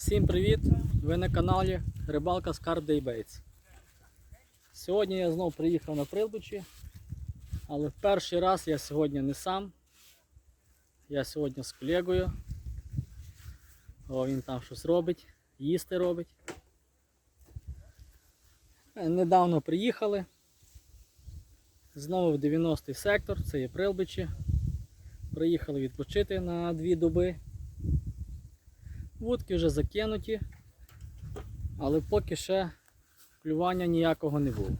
Всім привіт! Ви на каналі Рибалка Скарб Дейбейтс. Сьогодні я знову приїхав на прилбичі, але в перший раз я сьогодні не сам. Я сьогодні з колегою. О, він там щось робить, їсти робить. Е, Недавно приїхали. Знову в 90-й сектор, це є прилбичі. Приїхали відпочити на дві доби. Вудки вже закинуті, але поки ще клювання ніякого не було.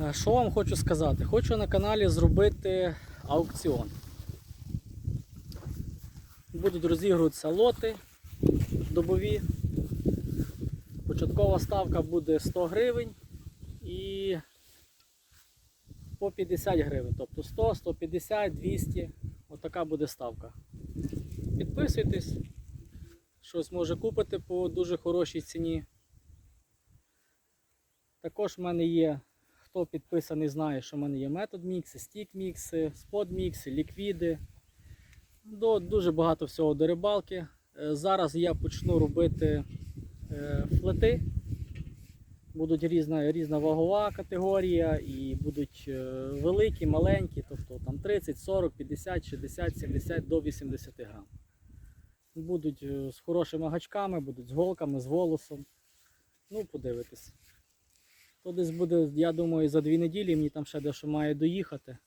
Е, Що вам хочу сказати? Хочу на каналі зробити аукціон. Будуть розігруватися лоти добові. Початкова ставка буде 100 гривень і по 50 гривень. Тобто 100, 150, 200. Отака буде ставка. Підписуйтесь, щось може купити по дуже хорошій ціні. Також в мене є, хто підписаний, знає, що в мене є метод мікси, стік мікси, спот мікси, ліквіди. До, дуже багато всього до рибалки. Е, Зараз я почну робити е, флети. Будуть різна, різна вагова категорія і будуть е, великі, маленькі, тобто там 30, 40, 50, 60, 70 до 80 грам. Будуть е, з хорошими гачками, будуть з голками, з волосом. Ну, подивитись. То десь буде, я думаю, за дві неділі мені там ще дещо має доїхати.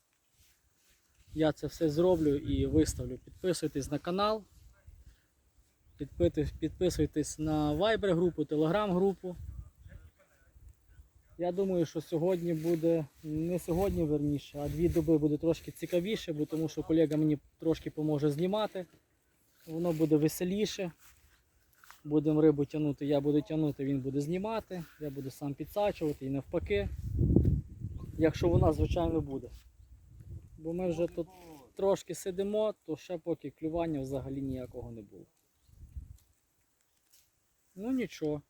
Я це все зроблю і виставлю. Підписуйтесь на канал. Підписуйтесь на Viber групу, Telegram групу. Я думаю, що сьогодні буде, не сьогодні верніше, а дві доби буде трошки цікавіше, бо тому що колега мені трошки поможе знімати. Воно буде веселіше. Будемо рибу тягнути, я буду тягнути, він буде знімати, я буду сам підсачувати і навпаки. Якщо вона, звичайно, буде. Бо ми вже тут трошки сидимо, то ще поки клювання взагалі ніякого не було. Ну нічого.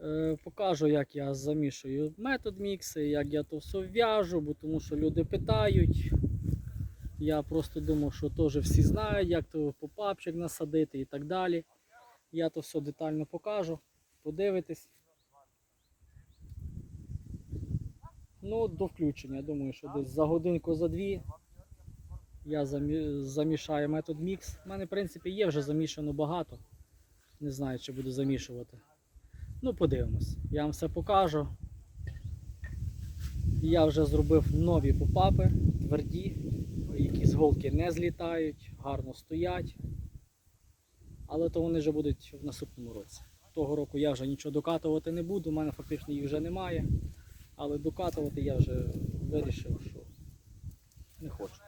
Е, Покажу, як я замішую метод мікси, як я то все в'яжу, бо тому що люди питають. Я просто думав, що теж всі знають, як то попапчик насадити і так далі. Я то все детально покажу, подивитесь. Ну, до включення. Я думаю, що десь за годинку за дві я замішаю метод мікс. У мене, в принципі, є вже замішано багато. Не знаю, чи буду замішувати. Ну, подивимось. Я вам все покажу. Я вже зробив нові попапи, тверді, які з голки не злітають, гарно стоять. Але то вони вже будуть в наступному році. Того року я вже нічого докатувати не буду, у мене фактично їх вже немає. Але докатувати я вже вирішив, що не хочу.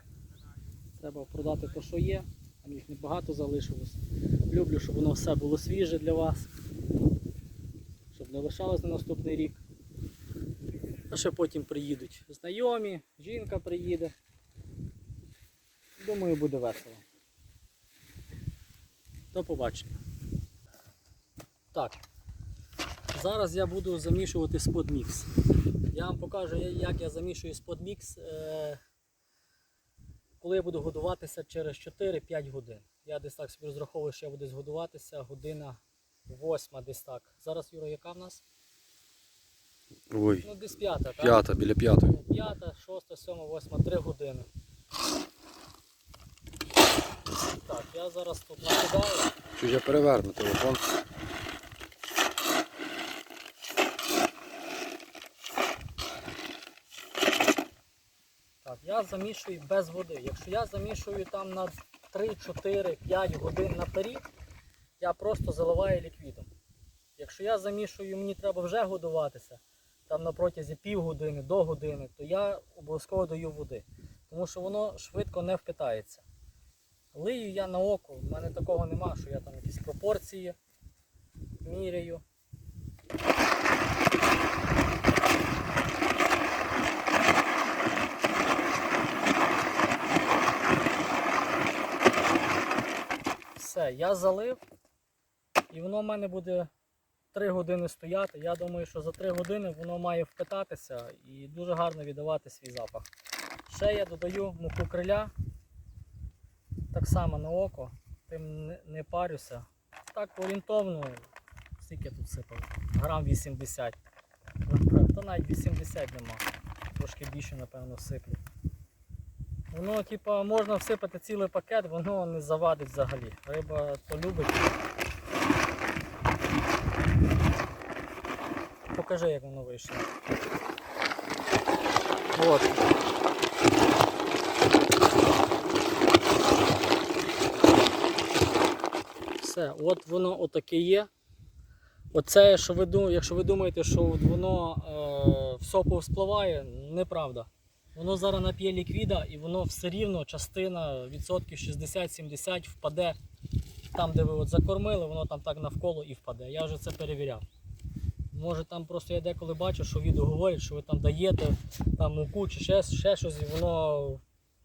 Треба продати те, що є, там їх небагато залишилось. Люблю, щоб воно все було свіже для вас щоб не лишалось на наступний рік. А ще потім приїдуть знайомі, жінка приїде. Думаю, буде весело. До побачення. Так. Зараз я буду замішувати сподмікс. Я вам покажу, як я замішую сподмікс, е, коли я буду годуватися через 4-5 годин. Я десь так собі розраховую, що я буду десь годуватися година восьма десь так. Зараз Юра, яка в нас? Ой, Ну десь п'ята, так? п'ята, біля п'ятої. П'ята, шоста, сьома, восьма, три години. Так, я зараз тут накидаю. Я переверну телефон? Так, я замішую без води. Якщо я замішую там на 3, 4, 5 годин на наперед, я просто заливаю ліквідом. Якщо я замішую, мені треба вже годуватися, там на протязі півгодини до години, то я обов'язково даю води. Тому що воно швидко не впитається. Лию я на око, в мене такого нема, що я там якісь пропорції міряю. Все, я залив, і воно в мене буде 3 години стояти. Я думаю, що за 3 години воно має впитатися і дуже гарно віддавати свій запах. Ще я додаю муку криля так само на око, тим не, парюся. Так орієнтовно, скільки тут сипав? Грам 80. Напевно, Та навіть 80 нема. Трошки більше, напевно, сиплю. Воно, типа, можна всипати цілий пакет, воно не завадить взагалі. Риба то любить. Покажи, як воно вийшло. От. Все, от воно отаке є. Оце, що ви якщо ви думаєте, що от воно е, все повспливає, неправда. Воно зараз нап'є ліквіда і воно все рівно частина відсотків 60-70 впаде там, де ви от закормили, воно там так навколо і впаде. Я вже це перевіряв. Може там просто я деколи бачу, що відео говорять, що ви там даєте там муку чи ще, ще щось, і воно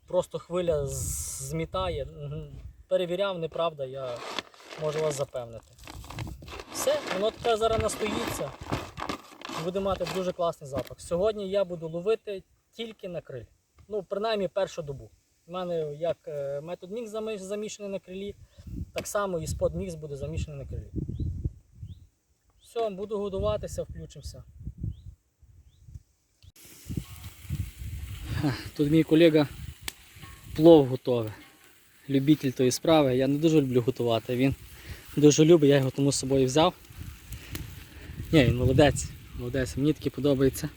просто хвиля змітає. Перевіряв, неправда, я можу вас запевнити. Все, воно тепер зараз настоїться. Буде мати дуже класний запах. Сьогодні я буду ловити тільки на криль. Ну, принаймні першу добу. У мене як е, метод мікс замі- замішаний на крилі, так само і спод мікс буде замішаний на крилі. Все, буду годуватися, включимося. Тут мій колега плов готовий. Любитель тої справи. Я не дуже люблю готувати. Він дуже любить, я його тому з собою взяв. Ні, він молодець. Молодець, мені таки подобається.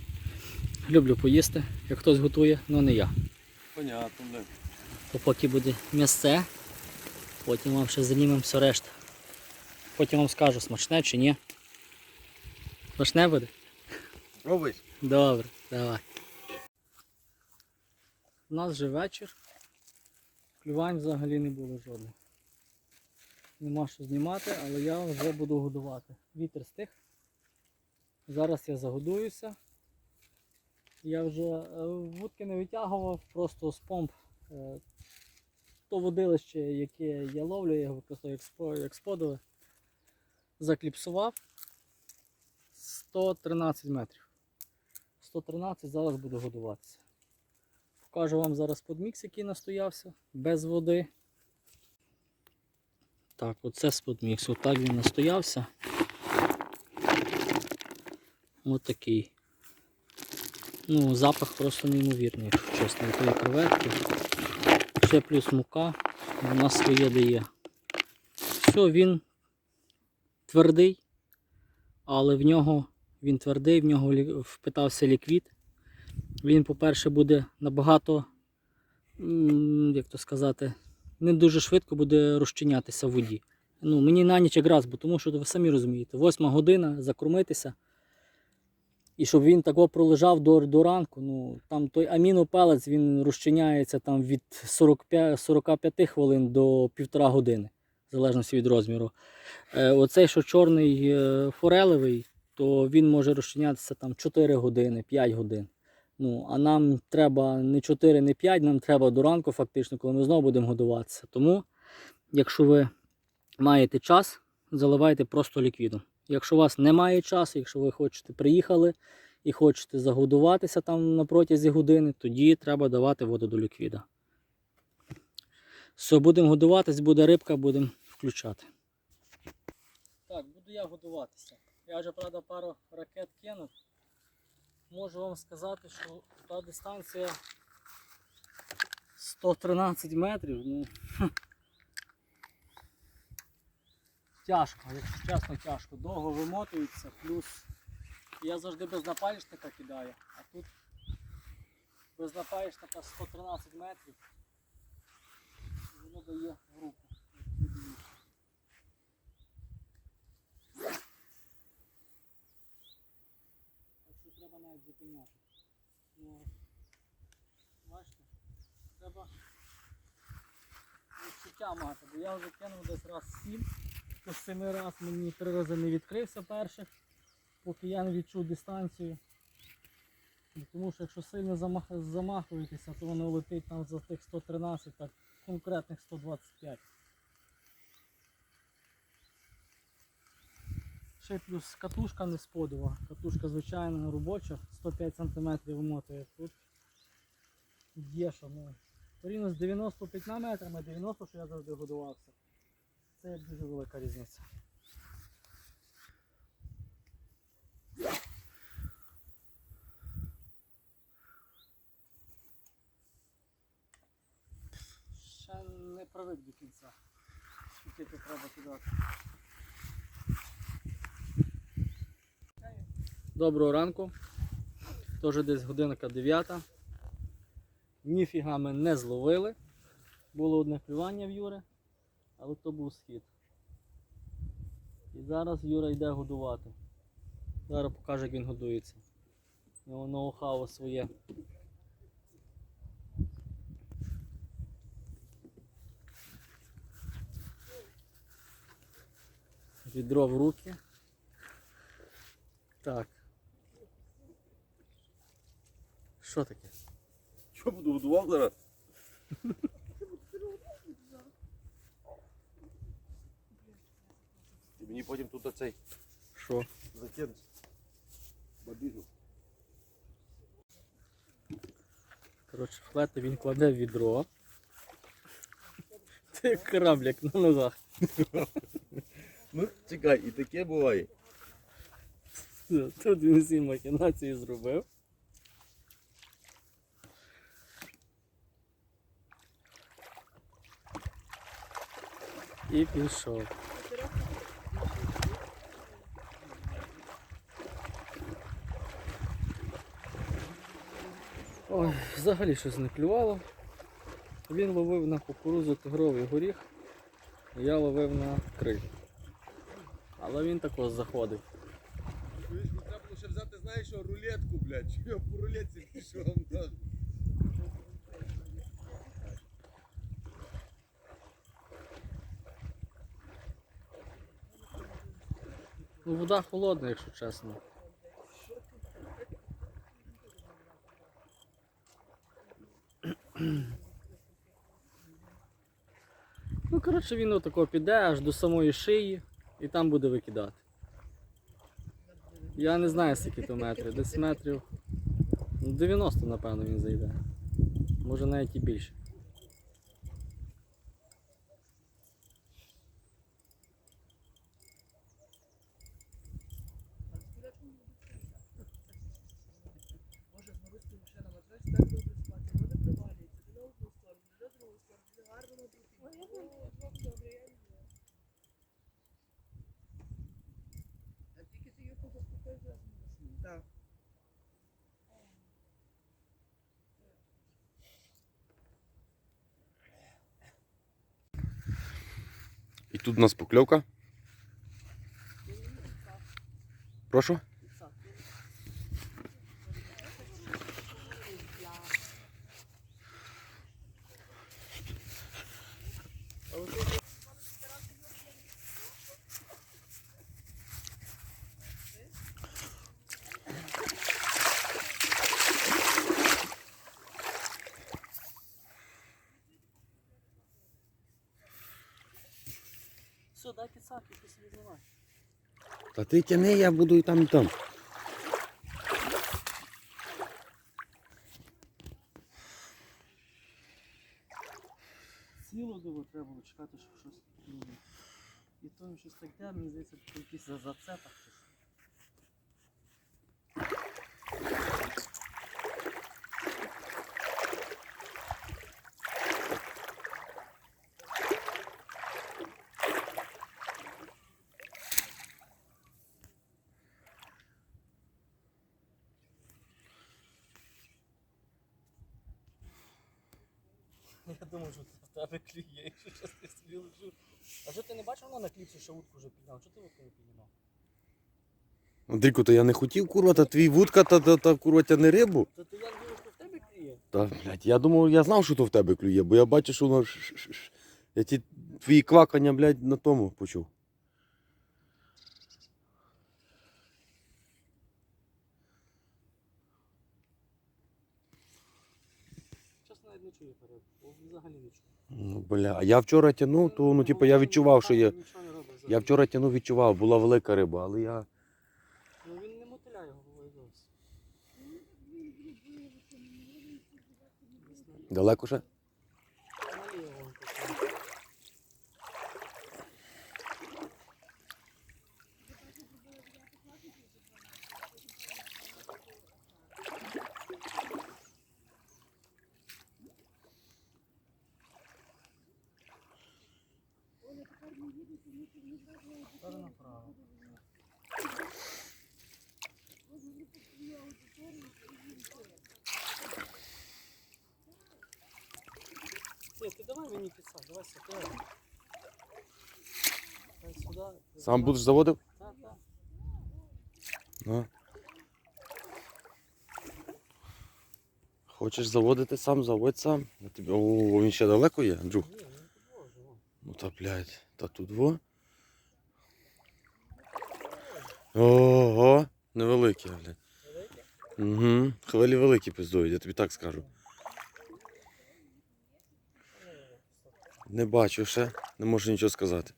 Люблю поїсти, як хтось готує, але не я. Понятно, блин. То поки буде м'ясце, потім вам ще знімемо все решта. Потім вам скажу, смачне чи ні. Смачне буде? Пробуй. Добре, давай. У нас вже вечір. Клювань взагалі не було жодних. Нема що знімати, але я вже буду годувати. Вітер стих. Зараз я загодуюся. Я вже е, вудки не витягував, просто з помп. е, То водилище, яке я ловлю, я його спо- як сподове. Закліпсував 113 метрів. 113 зараз буду годуватися. Покажу вам зараз подмікс, який настоявся, без води. Так, оце сподмікс. Отак він настоявся. Ось такий. Ну, запах просто неймовірний, чесно, тої креветки. Ще плюс мука. Нас своє дає. Все, він твердий, але в нього він твердий, в нього впитався ліквід. Він, по-перше, буде набагато, як то сказати, не дуже швидко буде розчинятися в воді. Ну, мені на ніч якраз, бо тому що ви самі розумієте, восьма година закормитися. І щоб він тако пролежав до, до ранку, ну там той амінопелець він розчиняється там від 45, 45 хвилин до півтора години, в залежності від розміру. Е, оцей, що чорний е, форелевий, то він може розчинятися там 4 години, 5 годин. Ну, а нам треба не 4, не 5, нам треба до ранку, фактично, коли ми знову будемо годуватися. Тому, якщо ви маєте час, заливайте просто ліквідом. Якщо у вас немає часу, якщо ви хочете приїхали і хочете загодуватися там на протязі години, тоді треба давати воду до ліквіда. Все, будемо годуватись, буде рибка, будемо включати. Так, буду я годуватися. Я вже, правда, пару ракет кинув. Можу вам сказати, що та дистанція 113 метрів. Ну, тяжко, якщо чесно, тяжко. Довго вимотується, плюс я завжди без напалічника кидаю, а тут без напалічника 113 метрів. Воно дає в руку. От подивіться. Так що треба. Ну, бачите, треба відчуття мати, бо я вже кинув десь раз сім, то з семи раз мені три рази не відкрився перших, поки я не відчув дистанцію. Ну, Тому що якщо сильно замах... замахуєтеся, то воно летить там за тих 113, так конкретних 125. Ще плюс катушка не сподова. Катушка звичайна робоча, 105 см вимотує тут. Є що, ну, Порівняно з 95 метрами, 90, що я завжди годувався. Це дуже велика різниця. Ще не привик до кінця. Скільки треба кидати. Доброго ранку. Теж десь годинка 9. Ніфіга ми не зловили. Було одне клювання в Юри, але то був схід. І зараз Юра йде годувати. Зараз покаже, як він годується. У нього ноу-хау своє. Відро в руки. Так. Що таке? Що буду годував зараз? Ти мені потім тут оцей Що? закинеш. Бабіжу. Коротше, флети він кладе в відро. Ти як корабляк на ногах. Ну, чекай, і таке буває. Тут він всі махінації зробив. І пішов. Ой, взагалі щось не клювало. Він ловив на кукурузу тигровий горіх, я ловив на криль. Але він також заходив. Треба було ще взяти, знаєш рулетку, блядь. Я по рулетці пішов, Ну, вода холодна, якщо чесно. Ну, коротше, він отако піде аж до самої шиї і там буде викидати. Я не знаю, скільки то метрів, десь метрів. ну, 90, напевно, він зайде. Може навіть і більше. Може, з Марусею ще на матрасі так добре спати, воно не провалюється, то на одну сторону, то на другу сторону, то гарно на другу. Ой, я знаю, добре, я не знаю. А тільки ти його заспокоїв зараз не засну. Так. Тут у нас покльовка. Прошу? Ти тяни, я буду і там, і там. Ціло диво треба було чекати, щоб щось було. І то щось таке, мені здається, за зацепах чи що. Я думаю, тебе якщо чесно собі лежу. А що ти не бачив воно на кліпсі, що утку вже підняв? Чого ти утку не піднімав? Андрійко, то я не хотів, курва, та твій вудка, та, та, та курва, тяне рибу. Та ти я думаю, що в тебе клює. Та, блядь, я думав, я знав, що то в тебе клює, бо я бачу, що воно. ш- ш- ш- Я ті твої квакання, блядь, на тому почув. Чесно навіть не чую перед. Взагалі не чую. Ну, бля, а я вчора тягнув, то ну, типу, я відчував, що є. Я вчора тягнув, відчував, була велика риба, але я. Ну він не мотиляє головою зовсім. Далеко ще? Давай мені давай сюди. Сам будеш заводив? Так, так. На. Хочеш заводити сам, заводь сам. Я тобі... О, він ще далеко є, Андрюх. Ну та блядь, та тут во. Ого, невеликі, блядь. Угу. Хвилі великі пиздують, я тобі так скажу. Не бачу ще, не можу нічого сказати.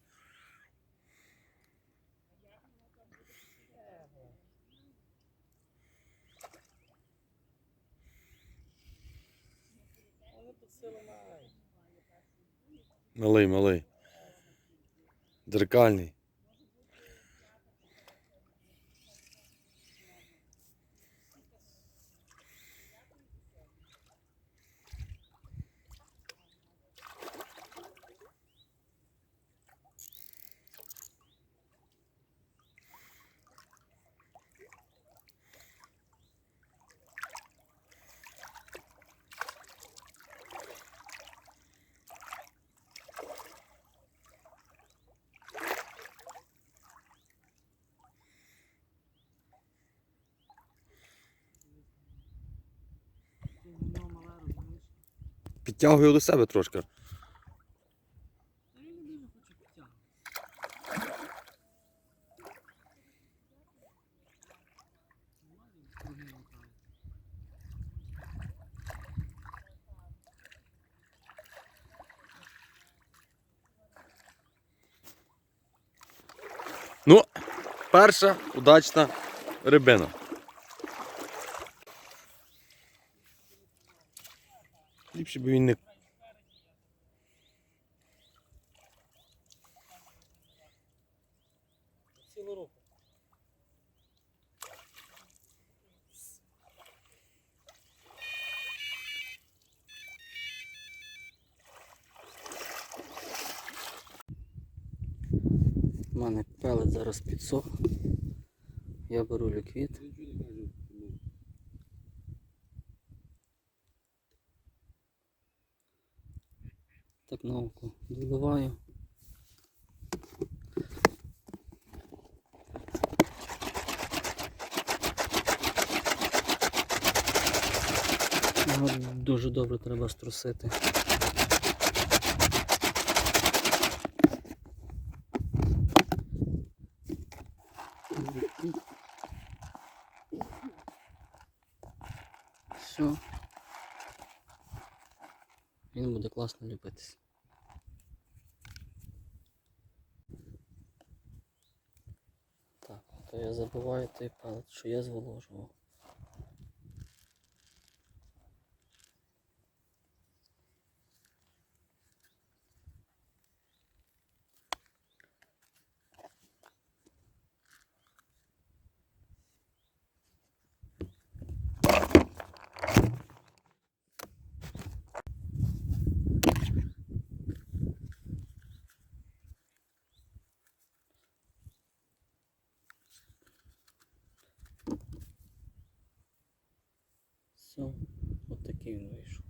Малий, малий. Дзеркальний. Підтягую до себе трошки. Ну, перша удачна рибина. Ліпше б він не. Цілу руку. У мене пелет зараз підсох. Я беру ліквід. Око доливаю. Дуже добре треба струсити. Все. Він буде класно ліпитись. Так, то я забуваю той палець, що я зволожував. Все, от такий він вийшов.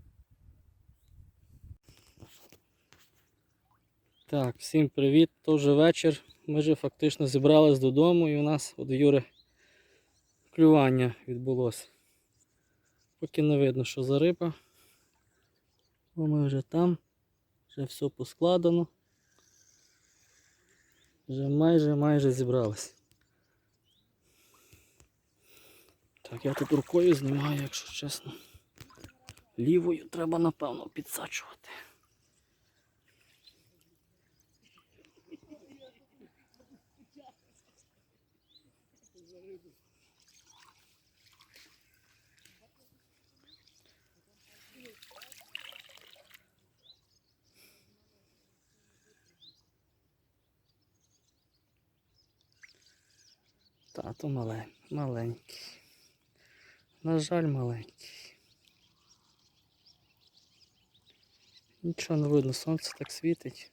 Так, всім привіт. Вже вечір. Ми вже фактично зібрались додому і у нас от Юри клювання відбулося. Поки не видно, що за риба. Бо ми вже там, вже все поскладено. Вже майже майже зібрались. Так, я тут рукою знімаю, якщо чесно. Лівою треба, напевно, підсачувати. Тато малень, маленький. На жаль, маленький. Нічого не видно, сонце так світить.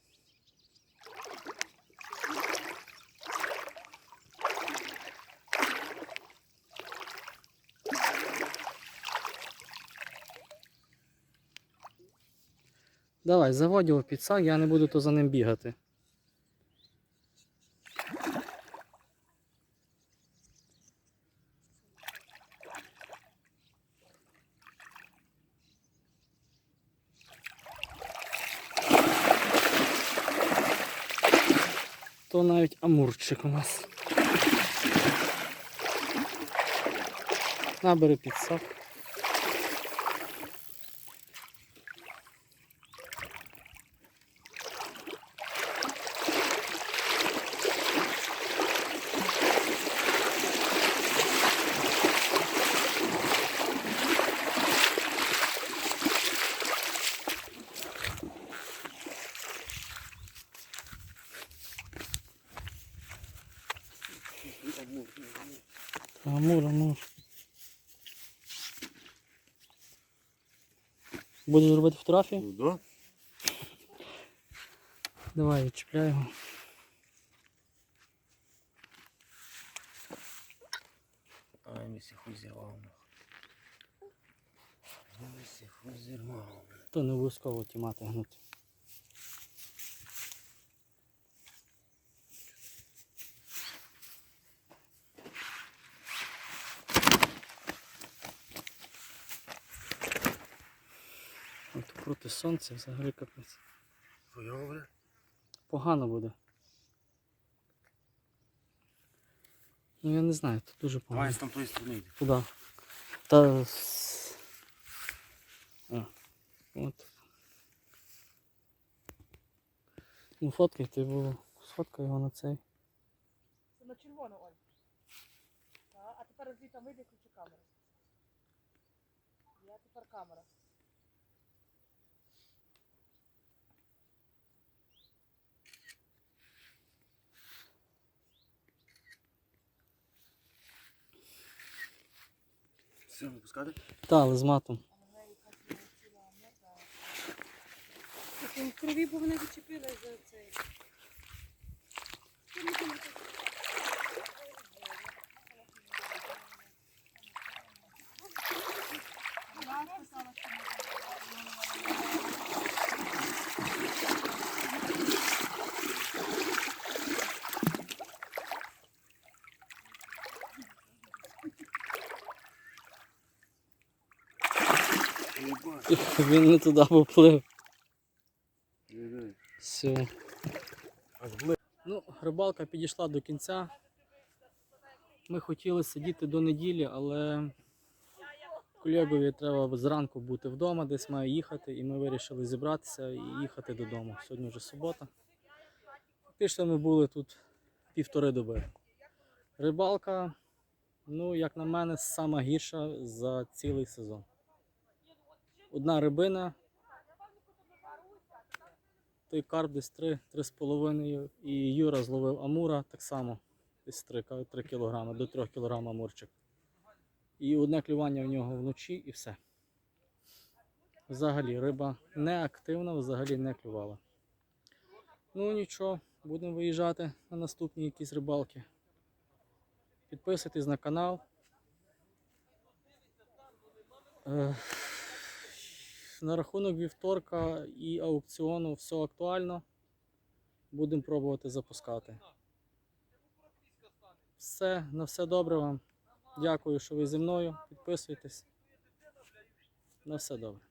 Давай, заводь його в підсак, я не буду то за ним бігати. То навіть амурчик у нас. Набери підсак. Амур, амур. Будеш робити фотографії? Ну да. Давай, відчіпляй його. Ай, місі хуй зірвав. Місі хуй зірвав. То не обов'язково ті мати гнути. От проти сонця взагалі капець. Хуйово. Погано буде. Ну я не знаю, тут дуже погано. Давай з там тої сторони йди. Куда? Та. А, от. Ну, фоткай ти його. Сфоткай його на цей. Це на червону, Оль. А тепер звідти включи камеру. Я тепер камера. Все, випускати? Та, але з матом. Так, в крові, бо вони зачепили за цей. Він не туди поплив. Все. Ну, рибалка підійшла до кінця. Ми хотіли сидіти до неділі, але колегові треба зранку бути вдома, десь має їхати, і ми вирішили зібратися і їхати додому. Сьогодні вже субота. Фактично ми були тут півтори доби. Рибалка, ну, як на мене, сама гірша за цілий сезон. Одна рибина, той карп десь 3, 3,5 і Юра зловив амура так само, десь 3, 3 кг, до 3 кг амурчик. І одне клювання в нього вночі і все. Взагалі риба не активна, взагалі не клювала. Ну нічого, будемо виїжджати на наступні якісь рибалки. Підписуйтесь на канал. На рахунок вівторка і аукціону все актуально. Будемо пробувати запускати. Все, на все добре вам. Дякую, що ви зі мною. Підписуйтесь. На все добре.